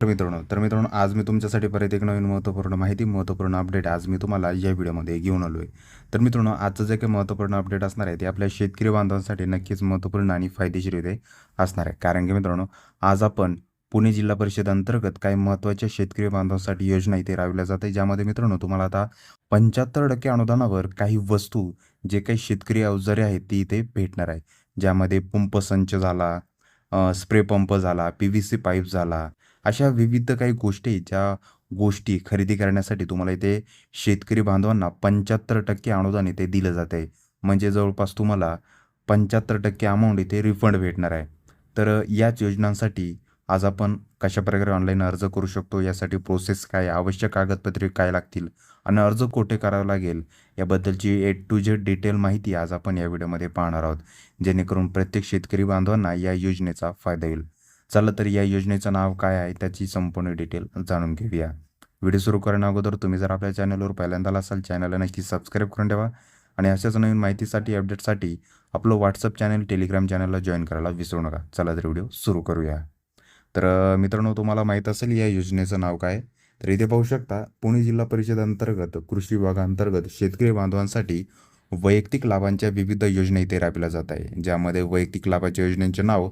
तर मित्रांनो तर मित्रांनो आज मी तुमच्यासाठी परत एक नवीन महत्त्वपूर्ण माहिती महत्त्वपूर्ण अपडेट आज मी तुम्हाला या व्हिडिओमध्ये घेऊन आलो आहे तर मित्रांनो आजचं जे काही महत्त्वपूर्ण अपडेट असणार आहे ते आपल्या शेतकरी बांधवांसाठी नक्कीच महत्त्वपूर्ण आणि फायदेशीर इथे असणार आहे. कारण की मित्रांनो आज आपण पुणे जिल्हा परिषद अंतर्गत काही महत्त्वाच्या शेतकरी बांधवांसाठी योजना इथे राबविल्या जाते ज्यामध्ये मित्रांनो तुम्हाला आता पंच्याहत्तर टक्के अनुदानावर काही वस्तू जे काही शेतकरी अवजारे आहेत ती इथे भेटणार आहे. ज्यामध्ये पंप संच झाला स्प्रे पंप झाला पी व्ही सी पाईप झाला अशा विविध काही गोष्टी ज्या गोष्टी खरेदी करण्यासाठी तुम्हाला इथे शेतकरी बांधवांना पंच्याहत्तर टक्के अनुदान इथे दिलं जात आहे. म्हणजे जवळपास तुम्हाला पंच्याहत्तर टक्के अमाऊंट इथे रिफंड भेटणार आहे. तर याच योजनांसाठी आज आपण कशाप्रकारे ऑनलाईन अर्ज करू शकतो? यासाठी प्रोसेस काय? आवश्यक कागदपत्रे काय लागतील? आणि अर्ज कोठे करावा लागेल? याबद्दलची ए टू झेड डिटेल माहिती आज आपण या व्हिडिओमध्ये पाहणार आहोत. जेणेकरून प्रत्येक शेतकरी बांधवांना या योजनेचा फायदा होईल. चला तर या योजनेचं नाव काय आहे त्याची संपूर्ण डिटेल जाणून घेऊया. व्हिडिओ सुरू करण्या अगोदर तुम्ही जर आपल्या चॅनलवर पहिल्यांदा असाल चॅनलला नक्की सबस्क्राईब करून ठेवा आणि अशाच नवीन माहितीसाठी अपडेटसाठी आपलं व्हॉट्सअप चॅनल टेलिग्राम चॅनलला जॉईन करायला विसरू नका. चला तर व्हिडिओ सुरू करूया. तर मित्रांनो तुम्हाला माहीत असेल या योजनेचं नाव काय तर इथे पाहू शकता पुणे जिल्हा परिषद अंतर्गत कृषी विभागांतर्गत शेतकरी बांधवांसाठी वैयक्तिक लाभांच्या विविध योजना इथे राबविल्या जात आहे ज्यामध्ये वैयक्तिक लाभाच्या योजनेचे नाव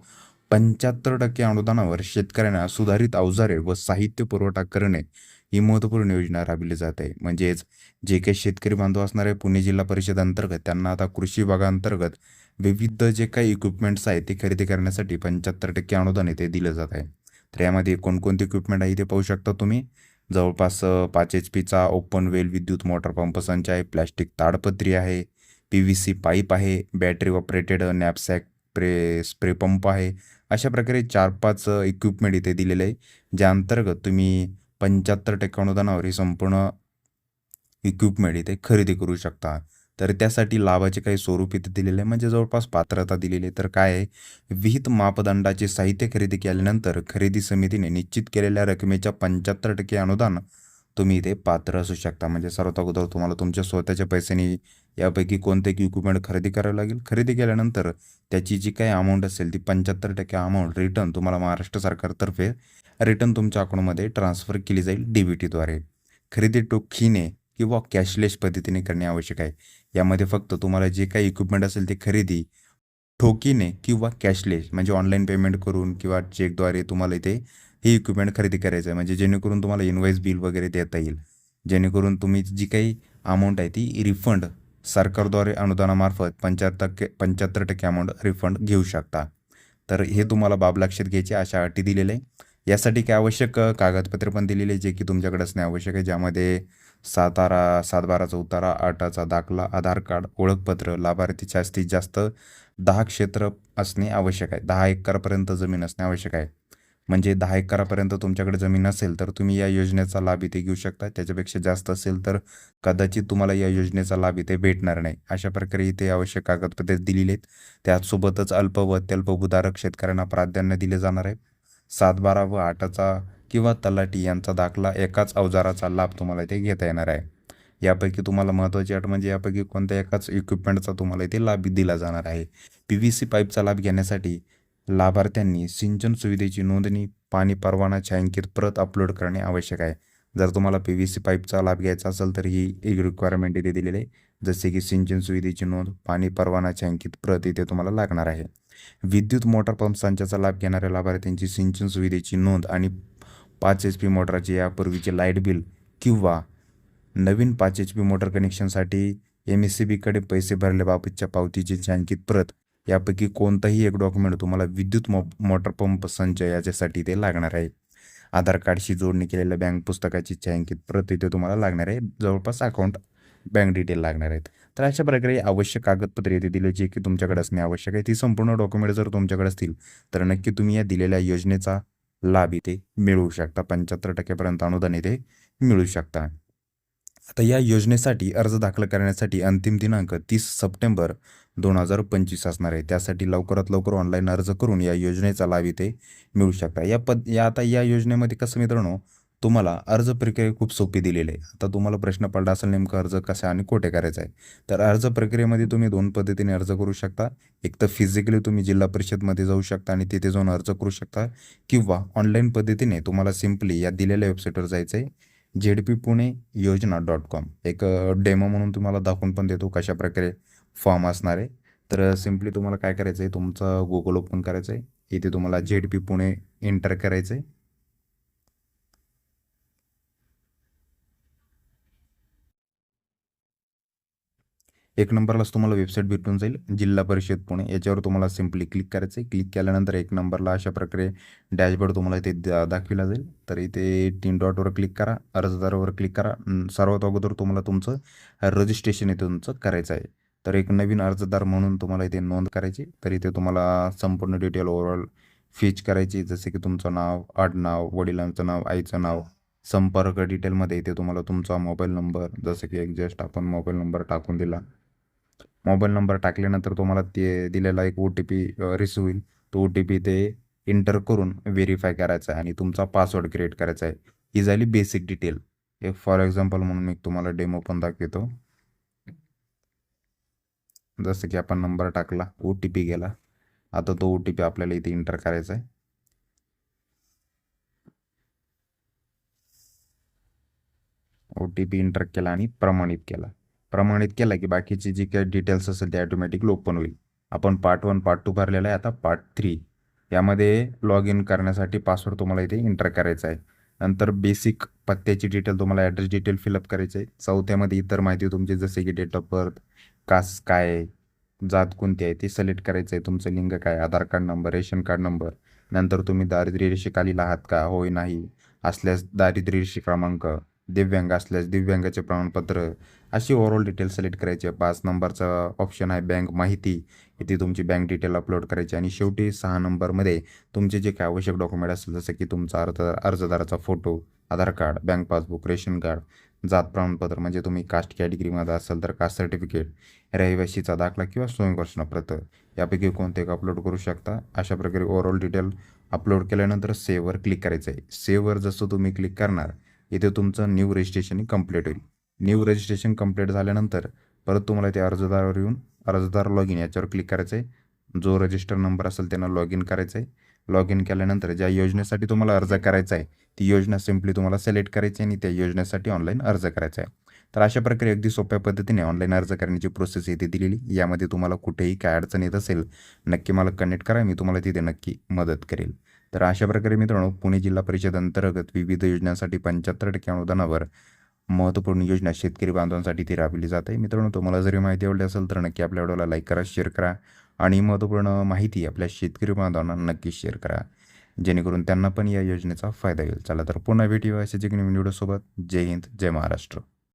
पंच्याहत्तर टक्के अनुदानावर शेतकऱ्यांना सुधारित अवजारे व साहित्य पुरवठा करणे ही महत्त्वपूर्ण योजना राबविली जात आहे. म्हणजेच जे काही शेतकरी बांधव असणारे पुणे जिल्हा परिषद अंतर्गत त्यांना आता कृषी विभागाअंतर्गत विविध जे काही इक्विपमेंट्स आहेत ते खरेदी करण्यासाठी पंच्याहत्तर टक्के अनुदान येथे दिलं जात आहे. तर यामध्ये कोणकोणते इक्विपमेंट आहे ते पाहू शकता तुम्ही? जवळपास पाच एच पीचा ओपन वेल विद्युत मोटर पंप संच आहे प्लॅस्टिक ताडपत्री आहे पी व्ही सी पाईप आहे बॅटरी ऑपरेटेड नॅपसॅक प्रे स्प्रे पंप आहे अशा प्रकारे चार पाच इक्विपमेंट इथे दिलेले आहे. ज्या अंतर्गत तुम्ही पंच्याहत्तर टक्के अनुदानावर ही संपूर्ण इक्विपमेंट इथे खरेदी करू शकता. तर त्यासाठी लाभाचे काही स्वरूप इथे दिलेले आहे. म्हणजे जवळपास पात्रता दिलेली आहे. तर काय आहे? विहित मापदंडाचे साहित्य खरेदी केल्यानंतर खरेदी समितीने निश्चित केलेल्या रकमेच्या पंच्याहत्तर टक्के अनुदान तुम्ही इथे पात्र असू शकता. म्हणजे सर्वात अगोदर तुम्हाला तुमच्या स्वतःच्या पैशाने यापैकी कोणते इक्विपमेंट खरेदी करावे लागेल. खरेदी केल्यानंतर त्याची जी काही अमाऊंट असेल ती पंच्याहत्तर टक्के अमाऊंट रिटर्न तुम्हाला महाराष्ट्र सरकारतर्फे रिटर्न तुमच्या अकाउंटमध्ये ट्रान्सफर केली जाईल डी बी टीद्वारे खरेदी टोखीने किंवा कॅशलेस पद्धतीने करणे आवश्यक आहे. यामध्ये फक्त तुम्हाला जे काही इक्विपमेंट असेल ते खरेदी ठोकीने किंवा कॅशलेस म्हणजे ऑनलाईन पेमेंट करून किंवा चेकद्वारे तुम्हाला इथे हे इक्विपमेंट खरेदी करायचं आहे. म्हणजे जेणेकरून तुम्हाला इनवाईस बिल वगैरे देता येईल. जेणेकरून तुम्ही जी काही अमाऊंट आहे ती रिफंड सरकारद्वारे अनुदानामार्फत पंच्याहत्तर टक्के पंच्याहत्तर टक्के अमाऊंट रिफंड घेऊ शकता. तर हे तुम्हाला बाब लक्षात घ्यायची अशा अटी दिलेल्या आहे. यासाठी काय आवश्यक कागदपत्रे पण दिलेली आहे जे की तुमच्याकडे असणे आवश्यक आहे ज्यामध्ये सातारा सातबाराचा उतारा आठाचा दाखला आधार कार्ड ओळखपत्र लाभार्थी जास्तीत जास्त दहा क्षेत्र असणे आवश्यक आहे. दहा एकरपर्यंत जमीन असणे आवश्यक आहे. म्हणजे दहा एकरापर्यंत तुमच्याकडे जमीन असेल तर तुम्ही या योजनेचा लाभ इथे घेऊ शकता. त्याच्यापेक्षा जास्त असेल तर कदाचित तुम्हाला या योजनेचा लाभ इथे भेटणार नाही. अशा प्रकारे इथे आवश्यक कागदपत्रे दिलेली आहेत. त्याचसोबतच अल्प व अत्यल्पभूधारक शेतकऱ्यांना प्राधान्य दिले जाणार आहे. सात बारा व आठाचा किंवा तलाठी यांचा दाखला एकाच अवजाराचा लाभ तुम्हाला इथे घेता येणार आहे. यापैकी तुम्हाला महत्त्वाची अट म्हणजे यापैकी कोणत्या एकाच इक्विपमेंटचा तुम्हाला इथे लाभ दिला जाणार आहे. पी व्ही सी पाईपचा लाभ घेण्यासाठी लाभार्थ्यांनी सिंचन सुविधेची नोंदणी पाणी परवाना छायांकित प्रत अपलोड करणे आवश्यक आहे. जर तुम्हाला पी व्ही सी पाईपचा लाभ घ्यायचा असेल तर ही एक रिक्वायरमेंट इथे दिलेली आहे. जसे की सिंचन सुविधेची नोंद पाणी परवाना छायांकित प्रत इथे तुम्हाला लागणार आहे. विद्युत मोटर पंप संचाचा लाभ घेणाऱ्या लाभार्थ्यांची सिंचन सुविधेची नोंद आणि पाच एच पी मोटरचे यापूर्वीचे लाइट बिल किंवा नवीन पाच एच पी मोटर कनेक्शनसाठी एम एस सी बीकडे पैसे भरल्याबाबतच्या पावतीची छायांकित प्रत यापैकी कोणताही एक डॉक्युमेंट तुम्हाला विद्युत मो मोटर पंप संच याच्यासाठी ते लागणार आहे. आधार कार्डशी जोडणी केलेल्या बँक पुस्तकाची छायांकित प्रत इथे तुम्हाला लागणार आहे. जवळपास अकाउंट बँक डिटेल लागणार आहेत. तर अशा प्रकारे आवश्यक कागदपत्रे येथे दिले जे की तुमच्याकडे असणे आवश्यक आहे ती संपूर्ण डॉक्युमेंट जर तुमच्याकडे असतील तर नक्की तुम्ही या दिलेल्या योजनेचा लाभ इथे मिळवू शकता. पंच्याहत्तर टक्क्यापर्यंत अनुदान इथे मिळू शकता. आता या योजनेसाठी अर्ज दाखल करण्यासाठी अंतिम दिनांक तीस सप्टेंबर दोन हजार पंचवीस असणार आहे. त्यासाठी लवकरात लवकर ऑनलाईन अर्ज करून या योजनेचा लाभ इथे मिळू शकता. या पद या आता या योजनेमध्ये कसं मित्रांनो तुम्हाला अर्ज प्रक्रिया खूप सोपी दिलेली आहे. आता तुम्हाला प्रश्न पडला असेल नेमकं अर्ज कसा आणि कुठे करायचा आहे तर अर्ज प्रक्रियेमध्ये तुम्ही दोन पद्धतीने अर्ज करू शकता. एक तर फिजिकली तुम्ही जिल्हा परिषदमध्ये जाऊ शकता आणि तिथे जाऊन अर्ज करू शकता किंवा ऑनलाईन पद्धतीने तुम्हाला सिम्पली या दिलेल्या वेबसाईटवर जायचं आहे झेड पी पुणे योजना डॉट कॉम. एक डेमो म्हणून तुम्हाला दाखवून पण देतो कशा प्रकारे फॉर्म असणार आहे. तर सिम्पली तुम्हाला काय करायचं आहे तुमचं गुगल ओपन करायचं आहे इथे तुम्हाला झेड पी पुणे एंटर करायचं आहे एक नंबरलाच तुम्हाला वेबसाईट भेटून जाईल जिल्हा परिषद पुणे. याच्यावर तुम्हाला सिम्पली क्लिक करायचं आहे क्लिक केल्यानंतर एक नंबरला अशा प्रकारे डॅशबोर्ड तुम्हाला इथे दा दाखविला जाईल. तर इथे तीन डॉटवर क्लिक करा अर्जदारावर क्लिक करा. सर्वात अगोदर तुम्हाला तुमचं रजिस्ट्रेशन इथे तुमचं करायचं आहे. तर एक नवीन अर्जदार म्हणून तुम्हाला इथे नोंद करायची तर इथे तुम्हाला संपूर्ण डिटेल ओव्हरऑल फीच करायची जसे की तुमचं नाव आडनाव वडिलांचं नाव आईचं नाव संपर्क डिटेलमध्ये इथे तुम्हाला तुमचा मोबाईल नंबर जसं की एक जस्ट आपण मोबाईल नंबर टाकून दिला. मोबाईल नंबर टाकल्यानंतर तुम्हाला ते दिलेला एक ओ टी पी रिसिव्ह होईल. तो ओ टी पी ते इंटर करून व्हेरीफाय करायचा आहे आणि तुमचा पासवर्ड क्रिएट करायचा आहे. ही झाली बेसिक डिटेल एक फॉर एक्झाम्पल म्हणून मी तुम्हाला डेमो पण दाखवतो. जसं की आपण नंबर टाकला ओ टी पी गेला. आता तो ओ टी पी आपल्याला इथे इंटर करायचा आहे. ओ टी पी इंटर केला आणि प्रमाणित केला. प्रमाणित केला की बाकीची जी काही डिटेल्स असेल ते ॲटोमॅटिकली ओपन होईल. आपण पार्ट वन पार्ट टू भरलेला आहे आता पार्ट थ्री यामध्ये लॉग इन करण्यासाठी पासवर्ड तुम्हाला इथे इंटर करायचा आहे. नंतर बेसिक पत्त्याची डिटेल तुम्हाला ॲड्रेस डिटेल फिलअप करायचे आहे. चौथ्यामध्ये इतर माहिती तुमची जसे की डेट ऑफ बर्थ कास काय जात कोणती आहे ती सिलेक्ट करायचं आहे. तुमचं लिंग काय Aadhaar card number ration card number नंतर तुम्ही दारिद्र्य रेषेखालील आहात का होय नाही असल्यास दारिद्र्य रेषे क्रमांक. दिव्यांग असल्यास दिव्यांगाचे प्रमाणपत्र अशी ओव्हरऑल डिटेल सिलेक्ट करायची. आहे पाच नंबरचा ऑप्शन आहे बँक माहिती. इथे तुमची बँक डिटेल अपलोड करायची. आणि शेवटी सहा नंबरमध्ये तुमचे जे काय आवश्यक डॉक्युमेंट असेल जसं की तुमचा अर्ज अर्जदाराचा photo Aadhaar card bank passbook ration card जात प्रमाणपत्र म्हणजे तुम्ही कास्ट कॅटेगरीमध्ये असाल तर कास्ट सर्टिफिकेट रहिवासीचा दाखला किंवा स्वयंघोषणापत्र यापैकी कोणते एक अपलोड करू शकता? अशा प्रकारे ओव्हरऑल डिटेल अपलोड केल्यानंतर सेवर क्लिक करायचं आहे सेवर जसं तुम्ही क्लिक करणार इथे तुमचं न्यू रजिस्ट्रेशन कंप्लीट होईल. न्यू रजिस्ट्रेशन कंप्लीट झाल्यानंतर परत तुम्हाला ते अर्जदारावर येऊन अर्जदार लॉग इन याच्यावर क्लिक करायचं आहे जो रजिस्टर नंबर असेल त्यांना लॉग इन करायचं आहे लॉग इन केल्यानंतर ज्या योजनेसाठी तुम्हाला अर्ज करायचा आहे ती योजना सिम्पली तुम्हाला सिलेक्ट करायची आहे आणि त्या योजनेसाठी ऑनलाईन अर्ज करायचा आहे तर अशा प्रकारे अगदी सोप्या पद्धतीने ऑनलाईन अर्ज करण्याची प्रोसेस इथे दिलेली. यामध्ये तुम्हाला कुठेही काय अडचण येत असेल नक्की मला कनेक्ट करा मी तुम्हाला तिथे नक्की मदत करेल. तर अशा प्रकारे मित्रांनो पुणे जिल्हा परिषद अंतर्गत विविध योजनांसाठी पंच्याहत्तर टक्के अनुदानावर महत्त्वपूर्ण योजना शेतकरी बांधवांसाठी ती राबविली आहे. मित्रांनो तुम्हाला जरी माहिती आवडली असेल तर नक्की आपल्या व्हिडिओला लाईक करा शेअर करा आणि महत्त्वपूर्ण माहिती आपल्या शेतकरी बांधवांना नक्की शेअर करा. जेणेकरून त्यांना पण या योजनेचा फायदा होईल. चला तर पुन्हा भेटूया अशा एक नवीन व्हिडिओसोबत. जय हिंद जय महाराष्ट्र.